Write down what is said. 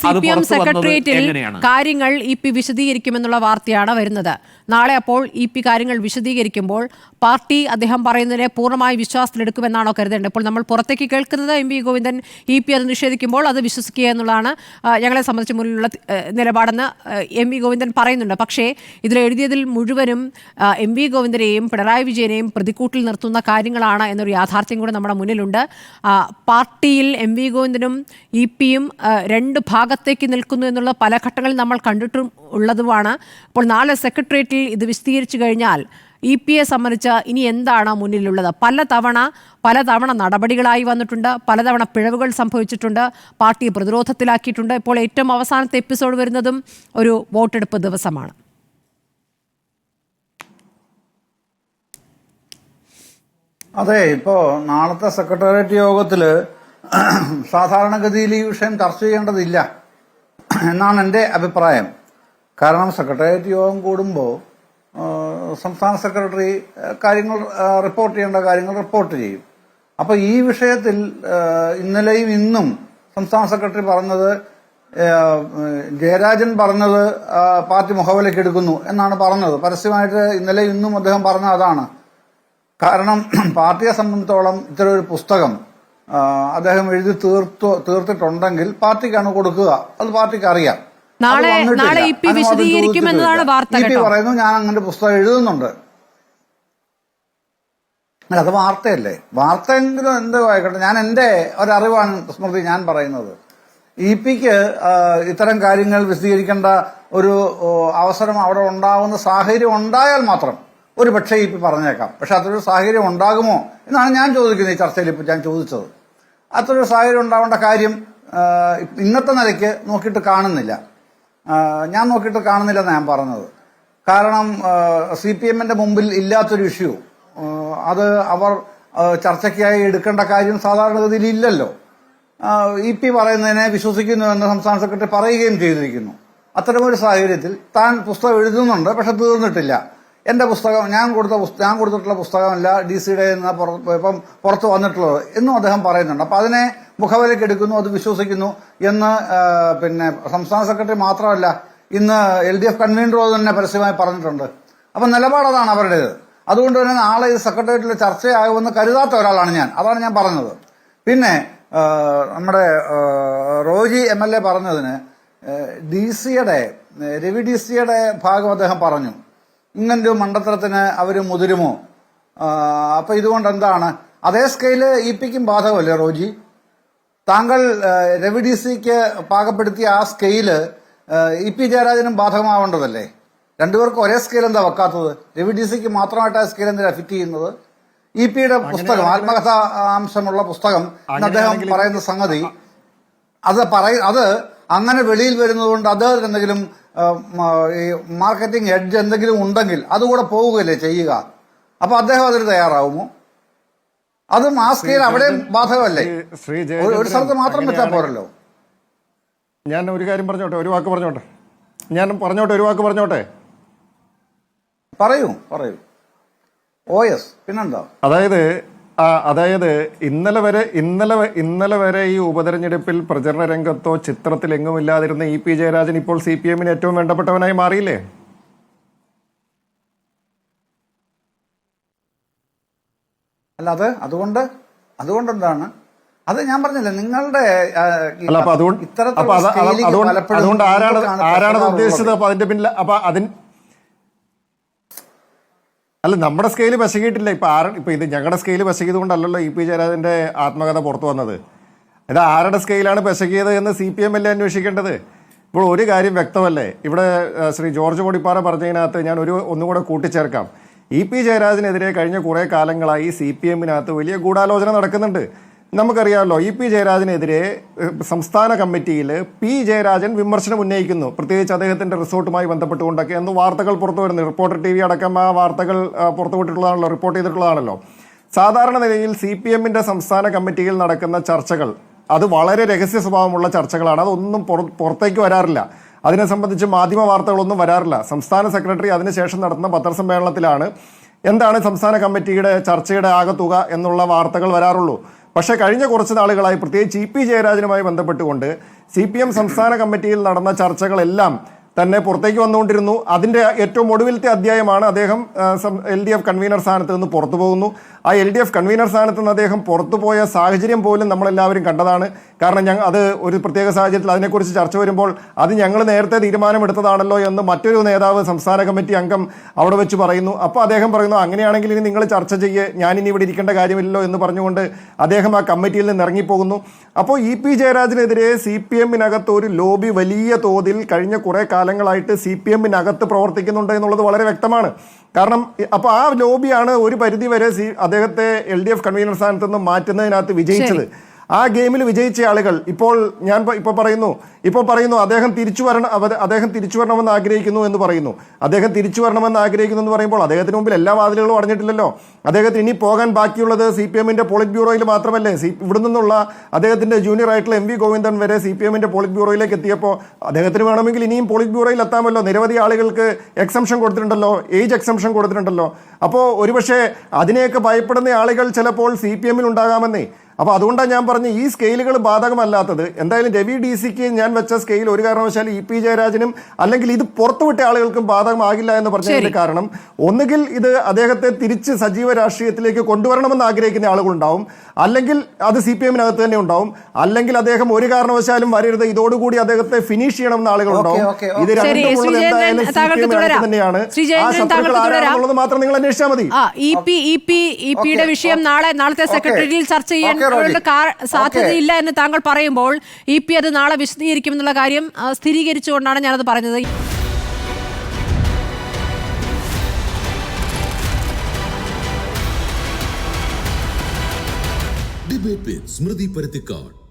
C P M സെക്രട്ടേറിയറ്റിൽ കാര്യങ്ങൾ E P വിശദീകരിക്കുമെന്നുള്ള വാർത്തയാണ് വരുന്നത്. നാളെ അപ്പോൾ ഇ പി കാര്യങ്ങൾ വിശദീകരിക്കുമ്പോൾ പാർട്ടി അദ്ദേഹം പറയുന്നതിനെ പൂർണമായി വിശ്വാസത്തിലെടുക്കുമെന്നാണോ കരുതേണ്ടത്? ഇപ്പോൾ നമ്മൾ പുറത്തേക്ക് കേൾക്കുന്നത് M V Govindan E P അത് നിഷേധിക്കുമ്പോൾ അത് വിശ്വസിക്കുക എന്നുള്ളതാണ് ഞങ്ങളെ സംബന്ധിച്ച് മുന്നിലുള്ള നിലപാടെന്ന് എം വി ഗോവിന്ദൻ പറയുന്നുണ്ട്. പക്ഷേ ഇതിൽ എഴുതിയതിൽ മുഴുവനും എം വി ഗോവിന്ദനെയും പിണറായി വിജയനെയും പ്രതിക്കൂട്ടിൽ നിർത്തുന്ന കാര്യങ്ങളാണ് എന്നൊരു യാഥാർത്ഥ്യം കൂടെ നമ്മുടെ മുന്നിലുണ്ട്. പാർട്ടിയിൽ എം വി ഗോവിന്ദനും ഇ പിയും രണ്ട് ഭാഗത്തേക്ക് നിൽക്കുന്നു എന്നുള്ള പല ഘട്ടങ്ങളിൽ നമ്മൾ കണ്ടിട്ടും ഉള്ളതുമാണ്. അപ്പോൾ നാളെ സെക്രട്ടേറിയറ്റിൽ ഇത് വിശദീകരിച്ചു കഴിഞ്ഞാൽ ഇ പി എ സംബന്ധിച്ച് ഇനി എന്താണ് മുന്നിലുള്ളത്? പലതവണ പലതവണ നടപടികളായി വന്നിട്ടുണ്ട് പലതവണ പിഴവുകൾ സംഭവിച്ചിട്ടുണ്ട് പാർട്ടി പ്രതിരോധത്തിലാക്കിയിട്ടുണ്ട്. ഇപ്പോൾ ഏറ്റവും അവസാനത്തെ എപ്പിസോഡ് വരുന്നതും ഒരു വോട്ടെടുപ്പ് ദിവസമാണ്. അതെ ഇപ്പോ നാളത്തെ സെക്രട്ടേറിയറ്റ് യോഗത്തിൽ സാധാരണഗതിയിൽ ഈ വിഷയം ചർച്ച ചെയ്യേണ്ടതില്ല എന്നാണ് എന്റെ അഭിപ്രായം. കാരണം സെക്രട്ടേറിയറ്റ് യോഗം കൂടുമ്പോൾ സംസ്ഥാന സെക്രട്ടറി കാര്യങ്ങൾ റിപ്പോർട്ട് ചെയ്യേണ്ട കാര്യങ്ങൾ റിപ്പോർട്ട് ചെയ്യും. അപ്പോൾ ഈ വിഷയത്തിൽ ഇന്നലെയും ഇന്നും സംസ്ഥാന സെക്രട്ടറി പറഞ്ഞത് ജയരാജൻ പറഞ്ഞത് പാർട്ടി മുഖവിലേക്ക് എടുക്കുന്നു എന്നാണ് പറഞ്ഞത്. പരസ്യമായിട്ട് ഇന്നലെ ഇന്നും അദ്ദേഹം പറഞ്ഞ അതാണ്. കാരണം പാർട്ടിയെ സംബന്ധിച്ചോളം ഇത്തരം ഒരു പുസ്തകം അദ്ദേഹം എഴുതി തീർത്തു തീർത്തിട്ടുണ്ടെങ്കിൽ പാർട്ടിക്കാണ് കൊടുക്കുക. അത് പാർട്ടിക്ക് അറിയാം. നാളെ- നാളെ ഇ പി വിശദീകരിക്കും എന്നതാണ് വാർത്ത പറയുന്നു ഞാൻ അങ്ങനെ പുസ്തകം എഴുതുന്നുണ്ട്. അല്ല, അത് വാർത്തയല്ലേ? വാർത്തയെങ്കിലും എന്തോ ആയിക്കോട്ടെ. ഞാൻ എന്റെ ഒരറിവാണ് സ്മൃതി ഞാൻ പറയുന്നത്. ഇ പിക്ക് ഇത്തരം കാര്യങ്ങൾ വിശദീകരിക്കേണ്ട ഒരു അവസരം അവിടെ ഉണ്ടാവുന്ന സാഹചര്യം ഉണ്ടായാൽ മാത്രം ഒരു പക്ഷേ ഇപ്പം പറഞ്ഞേക്കാം. പക്ഷെ അത്രയൊരു സാഹചര്യം ഉണ്ടാകുമോ എന്നാണ് ഞാൻ ചോദിക്കുന്നത് ഈ ചർച്ചയിൽ ഇപ്പം ഞാൻ ചോദിച്ചത്. അത്രയൊരു സാഹചര്യം ഉണ്ടാവേണ്ട കാര്യം ഇന്നത്തെ നിലയ്ക്ക് നോക്കിയിട്ട് കാണുന്നില്ല. ഞാൻ നോക്കിയിട്ട് കാണുന്നില്ലെന്ന് ഞാൻ പറഞ്ഞത്. കാരണം സി പി എമ്മിന്റെ മുമ്പിൽ ഇല്ലാത്തൊരു ഇഷ്യൂ. അത് അവർ ചർച്ചയ്ക്കായി എടുക്കേണ്ട കാര്യം സാധാരണഗതിയിൽ ഇല്ലല്ലോ. ഇ പി പറയുന്നതിനെ വിശ്വസിക്കുന്നു എന്ന് സംസ്ഥാന സെക്രട്ടറി പറയുകയും ചെയ്തിരിക്കുന്നു. അത്തരമൊരു സാഹചര്യത്തിൽ താൻ പുസ്തകം എഴുതുന്നുണ്ട് പക്ഷെ തീർന്നിട്ടില്ല. എന്റെ പുസ്തകം ഞാൻ കൊടുത്ത ഞാൻ കൊടുത്തിട്ടുള്ള പുസ്തകമല്ല ഡി സിയുടെ ഇപ്പം പുറത്ത് വന്നിട്ടുള്ളത് എന്നും അദ്ദേഹം പറയുന്നുണ്ട്. അപ്പൊ അതിനെ മുഖവിലേക്ക് എടുക്കുന്നു അത് വിശ്വസിക്കുന്നു എന്ന് പിന്നെ സംസ്ഥാന സെക്രട്ടറി മാത്രമല്ല ഇന്ന് എൽ ഡി എഫ് കൺവീനർ തന്നെ പരസ്യമായി പറഞ്ഞിട്ടുണ്ട്. അപ്പൊ നിലപാടതാണ് അവരുടേത്. അതുകൊണ്ട് തന്നെ നാളെ ഇത് സെക്രട്ടേറിയറ്റിൽ ചർച്ചയാകുമെന്ന് കരുതാത്ത ഒരാളാണ് ഞാൻ. അതാണ് ഞാൻ പറഞ്ഞത്. പിന്നെ നമ്മുടെ റോജി എം എൽ എ പറഞ്ഞതിന് ഡി സിയുടെ രവി ഡി സിയുടെ ഭാഗം അദ്ദേഹം പറഞ്ഞു. ഇങ്ങനൊരു മണ്ടത്തരത്തിന് അവർ മുതിരുമോ? അപ്പൊ ഇതുകൊണ്ട് എന്താണ് അതേ സ്കെയിൽ ഇ പിക്കും ബാധകമല്ലേ റോജി? താങ്കൾ രവി ഡി സിക്ക് പാകപ്പെടുത്തിയ ആ സ്കെയിൽ ഇ പി ജയരാജനും ബാധകമാവേണ്ടതല്ലേ? രണ്ടുപേർക്കും ഒരേ സ്കെയിൽ എന്താ വെക്കാത്തത്? രവി ഡി സിക്ക് മാത്രമായിട്ട് ആ സ്കെയിൽ എന്തിനാ ഫിറ്റ് ചെയ്യുന്നത്? ഇ പിയുടെ പുസ്തകം ആത്മകഥ അംശമുള്ള പുസ്തകം അദ്ദേഹം പറയുന്ന സംഗതി. അത് പറയ അത് അങ്ങനെ വെളിയിൽ വരുന്നതുകൊണ്ട് അദ്ദേഹത്തിന് എന്തെങ്കിലും ഈ മാർക്കറ്റിംഗ് എഡ്ജ് എന്തെങ്കിലും ഉണ്ടെങ്കിൽ അതുകൂടെ പോവുകയല്ലേ ചെയ്യുക. അപ്പൊ അദ്ദേഹം അതിന് തയ്യാറാവുമോ? അതും ആ സ്കെയിൽ അവിടെയും ബാധകമല്ലേ? ഒരു- സ്ഥലത്ത് മാത്രം വെച്ചാൽ പോരല്ലോ. ഞാൻ ഒരു കാര്യം പറഞ്ഞോട്ടെ ഒരു വാക്ക് പറഞ്ഞോട്ടെ? ഞാൻ പറഞ്ഞോട്ടെ ഒരു വാക്ക് പറഞ്ഞോട്ടെ? പറയൂ പറയൂ. ഓ എസ് പിന്നെന്താ? അതായത് അതായത് ഇന്നലെ വരെ ഇന്നലെ ഇന്നലെ വരെ ഈ ഉപതെരഞ്ഞെടുപ്പിൽ പ്രചരണ രംഗത്തോ ചിത്രത്തിൽ എങ്ങും ഇല്ലാതിരുന്ന ഇ പി ജയരാജൻ ഇപ്പോൾ സി പി എമ്മിന് ഏറ്റവും വേണ്ടപ്പെട്ടവനായി മാറിയില്ലേ? അല്ല അത് അതുകൊണ്ട് അതുകൊണ്ട് എന്താണ് അത് ഞാൻ പറഞ്ഞില്ലേ നിങ്ങളുടെ അതുകൊണ്ട് ആരാണ് ആരാണ് ഉദ്ദേശിച്ചത്? അപ്പൊ അതിന്റെ പിന്നിൽ അപ്പൊ അതിന് അല്ല നമ്മുടെ സ്കെയിൽ പശകിയിട്ടില്ല. ഇപ്പൊ ആര ഇപ്പൊ ഇത് ഞങ്ങളുടെ സ്കെയിൽ പശകിയത് കൊണ്ടല്ലല്ലോ ഇ പി ജയരാജന്റെ ആത്മകഥ പുറത്തു വന്നത്. ഇത് ആരുടെ സ്കെയിലാണ് പശകിയത് എന്ന് സി പി എം അല്ലേ അന്വേഷിക്കേണ്ടത്? ഇപ്പോൾ ഒരു കാര്യം വ്യക്തമല്ലേ? ഇവിടെ ശ്രീ ജോർജ് കൊടിപ്പാറ പറഞ്ഞതിനകത്ത് ഞാൻ ഒരു ഒന്നുകൂടെ കൂട്ടിച്ചേർക്കാം. ഇ പി ജയരാജനെതിരെ കഴിഞ്ഞ കുറേ കാലങ്ങളായി സി പി എമ്മിനകത്ത് വലിയ ഗൂഢാലോചന നടക്കുന്നുണ്ട്. നമുക്കറിയാമല്ലോ ഇ പി ജയരാജനെതിരെ സംസ്ഥാന കമ്മിറ്റിയിൽ പി ജയരാജൻ വിമർശനം ഉന്നയിക്കുന്നു. പ്രത്യേകിച്ച് അദ്ദേഹത്തിന്റെ റിസോർട്ടുമായി ബന്ധപ്പെട്ടുകൊണ്ടൊക്കെ. എന്ന് വാർത്തകൾ പുറത്തു വരുന്നു. റിപ്പോർട്ടർ ടി വി അടക്കം ആ വാർത്തകൾ പുറത്തുവിട്ടിട്ടുള്ളതാണല്ലോ റിപ്പോർട്ട് ചെയ്തിട്ടുള്ളതാണല്ലോ. സാധാരണ നിലയിൽ സി പി എമ്മിന്റെ സംസ്ഥാന കമ്മിറ്റിയിൽ നടക്കുന്ന ചർച്ചകൾ അത് വളരെ രഹസ്യ സ്വഭാവമുള്ള ചർച്ചകളാണ്. അതൊന്നും പുറ- പുറത്തേക്ക് വരാറില്ല. അതിനെ സംബന്ധിച്ച് മാധ്യമ വാർത്തകളൊന്നും വരാറില്ല. സംസ്ഥാന സെക്രട്ടറി അതിനുശേഷം നടത്തുന്ന പത്രസമ്മേളനത്തിലാണ് എന്താണ് സംസ്ഥാന കമ്മിറ്റിയുടെ ചർച്ചയുടെ ആകെ തുക എന്നുള്ള വാർത്തകൾ വരാറുള്ളൂ. പക്ഷേ കഴിഞ്ഞ കുറച്ച് നാളുകളായി പ്രത്യേകിച്ച് ഇ പി ജയരാജനുമായി ബന്ധപ്പെട്ടുകൊണ്ട് സി പി എം സംസ്ഥാന കമ്മിറ്റിയിൽ നടന്ന ചർച്ചകളെല്ലാം തന്നെ പുറത്തേക്ക് വന്നുകൊണ്ടിരുന്നു. അതിന്റെ ഏറ്റവും ഒടുവിലത്തെ അധ്യായമാണ് അദ്ദേഹം എൽ ഡി എഫ് കൺവീനർ സ്ഥാനത്ത് നിന്ന് പുറത്തു പോകുന്നു. ആ എൽ ഡി എഫ് കൺവീനർ സ്ഥാനത്ത് നിന്ന് അദ്ദേഹം പുറത്തു പോയ സാഹചര്യം പോലും നമ്മളെല്ലാവരും കണ്ടതാണ്. കാരണം ഞങ്ങൾ അത് ഒരു പ്രത്യേക സാഹചര്യത്തിൽ അതിനെക്കുറിച്ച് ചർച്ച വരുമ്പോൾ അത് ഞങ്ങൾ നേരത്തെ തീരുമാനമെടുത്തതാണല്ലോ എന്ന് മറ്റൊരു നേതാവ് സംസ്ഥാന കമ്മിറ്റി അംഗം അവിടെ വെച്ച് പറയുന്നു. അപ്പോൾ അദ്ദേഹം പറയുന്നു അങ്ങനെയാണെങ്കിൽ ഇനി നിങ്ങൾ ചർച്ച ചെയ്യേ ഞാനിനി ഇവിടെ ഇരിക്കേണ്ട കാര്യമില്ലല്ലോ എന്ന് പറഞ്ഞുകൊണ്ട് അദ്ദേഹം ആ കമ്മിറ്റിയിൽ നിന്ന് ഇറങ്ങിപ്പോകുന്നു. അപ്പോൾ ഇ പി ജയരാജനെതിരെ സി പി എമ്മിനകത്ത് ഒരു ലോബി വലിയ തോതിൽ കഴിഞ്ഞ കുറേ കാലങ്ങളായിട്ട് സി പി എമ്മിനകത്ത് പ്രവർത്തിക്കുന്നുണ്ട് എന്നുള്ളത് വളരെ വ്യക്തമാണ്. കാരണം അപ്പോൾ ആ ലോബിയാണ് ഒരു പരിധി വരെ സി അദ്ദേഹത്തെ എൽ ഡി എഫ് കൺവീനർ സ്ഥാനത്ത് നിന്ന് മാറ്റുന്നതിനകത്ത് വിജയിച്ചത്. ആ ഗെയിമിൽ വിജയിച്ച ആളുകൾ ഇപ്പോൾ ഞാൻ ഇപ്പോൾ പറയുന്നു. ഇപ്പോൾ പറയുന്നു അദ്ദേഹം തിരിച്ചു വരണം അദ്ദേഹം തിരിച്ചു വരണമെന്ന് ആഗ്രഹിക്കുന്നു എന്ന് പറയുന്നു. അദ്ദേഹം തിരിച്ചു വരണമെന്ന് ആഗ്രഹിക്കുന്നു എന്ന് പറയുമ്പോൾ അദ്ദേഹത്തിന് മുമ്പിൽ എല്ലാ വാതിലുകളും അടഞ്ഞിട്ടില്ലല്ലോ. അദ്ദേഹത്തിന് ഇനി പോകാൻ ബാക്കിയുള്ളത് സി പി എമ്മിന്റെ പോളിറ്റ് ബ്യൂറോയിൽ മാത്രമല്ലേ? സി ഇവിടെ നിന്നുള്ള അദ്ദേഹത്തിന്റെ ജൂനിയർ ആയിട്ടുള്ള എം വി ഗോവിന്ദൻ വരെ സി പി എമ്മിന്റെ പോളിറ്റ് ബ്യൂറോയിലേക്ക് എത്തിയപ്പോൾ അദ്ദേഹത്തിന് വേണമെങ്കിൽ ഇനിയും പോളിറ്റ് ബ്യൂറോയിൽ എത്താമല്ലോ. നിരവധി ആളുകൾക്ക് എക്സംഷൻ കൊടുത്തിട്ടുണ്ടല്ലോ. ഏജ് എക്സംഷൻ കൊടുത്തിട്ടുണ്ടല്ലോ. അപ്പോൾ ഒരുപക്ഷെ അതിനെയൊക്കെ ഭയപ്പെടുന്ന ആളുകൾ ചിലപ്പോൾ സി പി എമ്മിൽ ഉണ്ടാകാമെന്നേ. അപ്പോൾ അതുകൊണ്ടാണ് ഞാൻ പറഞ്ഞ ഈ സ്കെയിലുകൾ ബാധകമല്ലാത്തത്. എന്തായാലും രവി ഡി സിക്ക് ഞാൻ വെച്ച സ്കെയിൽ ഒരു കാരണവശാലും ഇ പി ജയരാജനും അല്ലെങ്കിൽ ഇത് പുറത്തുവിട്ട ആളുകൾക്കും ബാധകമാകില്ല എന്ന് പറഞ്ഞതിന്റെ കാരണം ഒന്നുകിൽ ഇത് അദ്ദേഹത്തെ തിരിച്ച് സജീവ രാഷ്ട്രീയത്തിലേക്ക് കൊണ്ടുവരണമെന്ന് ആഗ്രഹിക്കുന്ന ആളുകളുണ്ടാവും. അല്ലെങ്കിൽ അത് സി പി എമ്മിനകത്ത് തന്നെ ഉണ്ടാവും. അല്ലെങ്കിൽ അദ്ദേഹം ഒരു കാരണവശാലും വരരുത്. ഇതോടുകൂടി അദ്ദേഹത്തെ ഫിനിഷ് ചെയ്യണമെന്ന് ആളുകളുണ്ടാവും. ആളുകൾ ഉണ്ടാവും ഇത് രണ്ടുമുള്ളത് എന്തായാലും സി പി എമ്മിനകത്ത് തന്നെയാണ്. ആ ശത്രുക്കൾ ആരാണെന്നുള്ളത് മാത്രം നിങ്ങൾ അന്വേഷിച്ചാൽ മതി. വിഷയം നാളെ നാളത്തെ സെക്രട്ടറിയിൽ ചർച്ച ചെയ്യാൻ സാധ്യതയില്ല എന്ന് താങ്കൾ പറയുമ്പോൾ ഇ പി അത് നാളെ വിശദീകരിക്കുമെന്നുള്ള കാര്യം സ്ഥിരീകരിച്ചുകൊണ്ടാണ് ഞാനത് പറഞ്ഞത്. ഡിബേറ്റ് സ്മൃതി പരുത്തിക്കാട്.